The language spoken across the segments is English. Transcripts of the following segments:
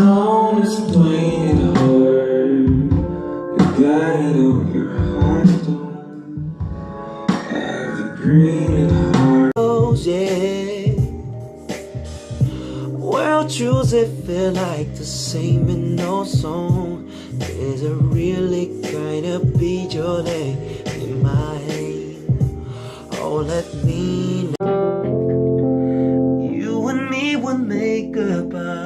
don't explain it hard. You got it on your heart, don't. Have the green and heart. Oh, yeah. World truths it feel like the same in no song. Is it really gonna be your day in mine? Oh, let me know. You and me would make a vow.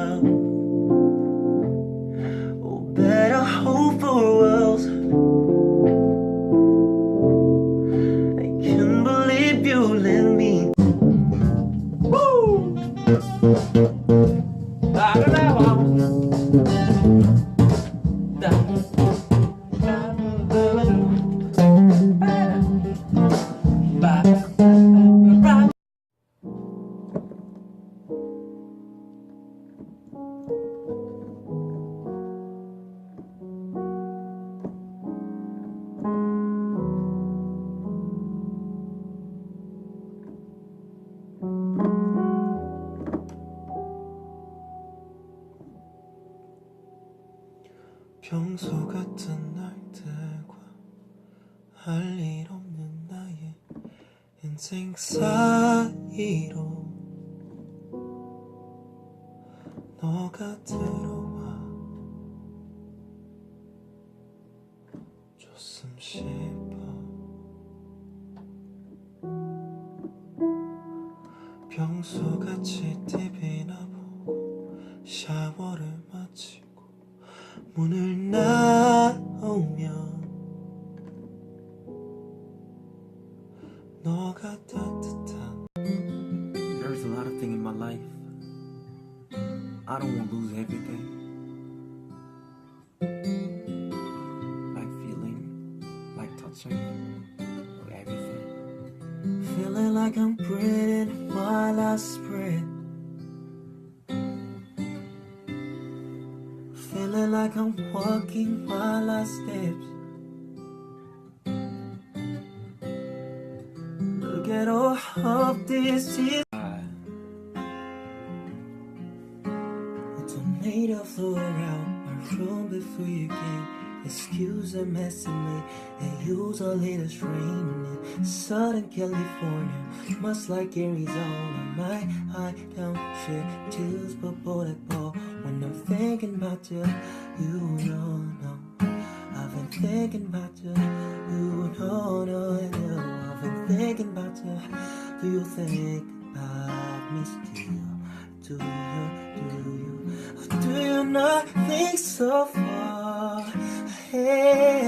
Música 평소 같은 날들과 할 일 없는 나의 인생 사이로 너가 들어와 줬음 싶 문을 나오면 너가 따뜻한 There's a lot of things in my life. I don't want to lose everything. Like feeling, like touching, or everything. Feeling like I'm breathing while I spread Like I'm walking while I step Look at all of this is A tornado flew around my room before you came. Excuse the mess in me and use all haters raining in Southern California, much like Arizona. My eye don't shed tears, but bullet ball. When I'm thinking about you, you know, no. I've been thinking about you, you know, no, no. I've been thinking about you. Do you think about me still? Do you, do you, or do you not think so far ahead?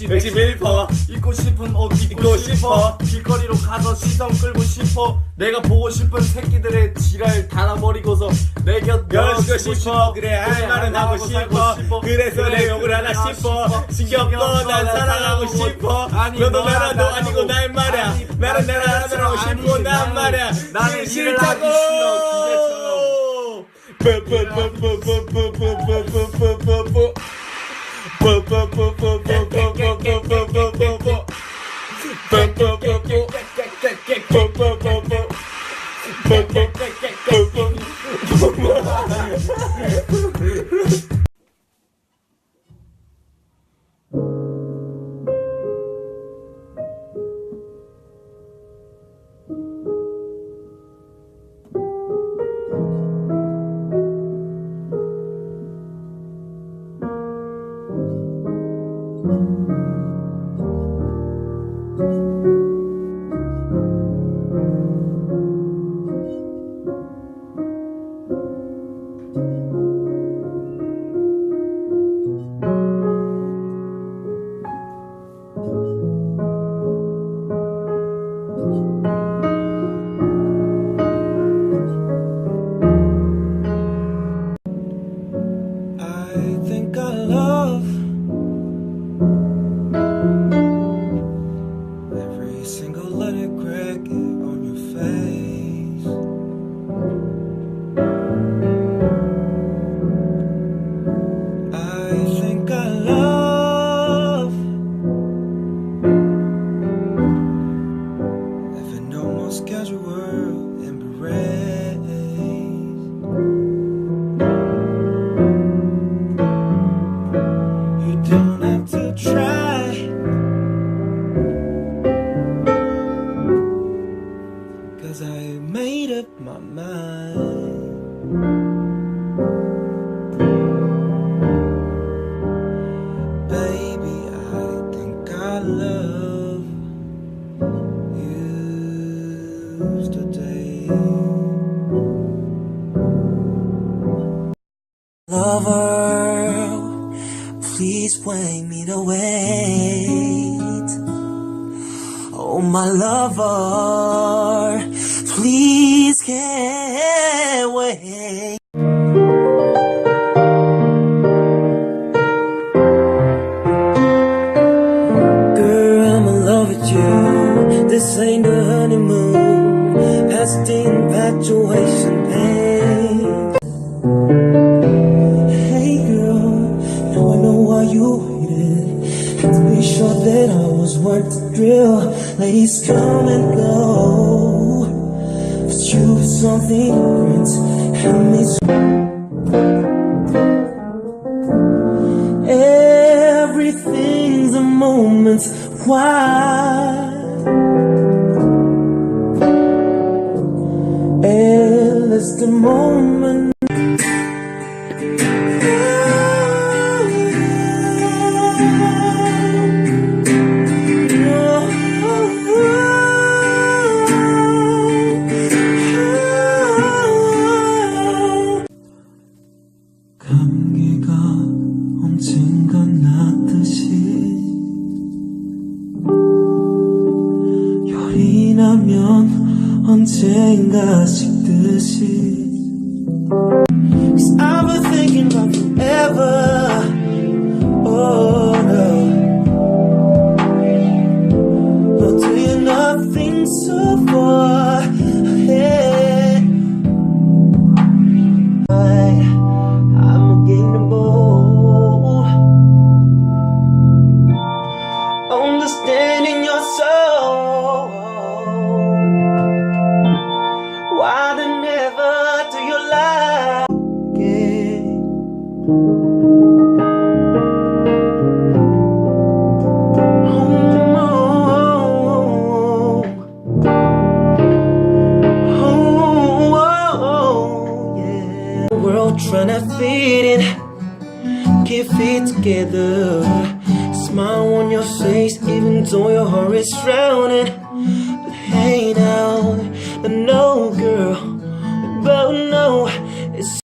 전투력 수치 111퍼 입고 싶은 옷 입고 싶어 길거리로 가서 시선 끌고 싶어 내가 보고 싶은 새끼들의 지랄 달아버리고서 내 곁 열고 싶어 그래 할 말은 하고 싶어 그래서 내 욕을 하나 싶어 신경 꺼난 사랑하고 싶어 너도 나라도 아니고 날 말야 나는 나라 사랑하고 싶고 난 말야 나는 싫어 뽀뽀뽀뽀뽀뽀뽀뽀뽀뽀뽀 bo bo bo bo bo bo bo bo bo bo world and. You don't have to. Cause I made up my mind. Wait me to wait. Oh, my lover, please can't wait. Girl, I'm in love with you. This ain't the honeymoon. Past infatuation pain. Worth the drill. Ladies come and go. But you something different. And it's Everything's a moment. Why? Endless the moment. Yeah. Trying to fit in, keep it together. Smile on your face, even though your heart is drowning. But hey now, know, girl, about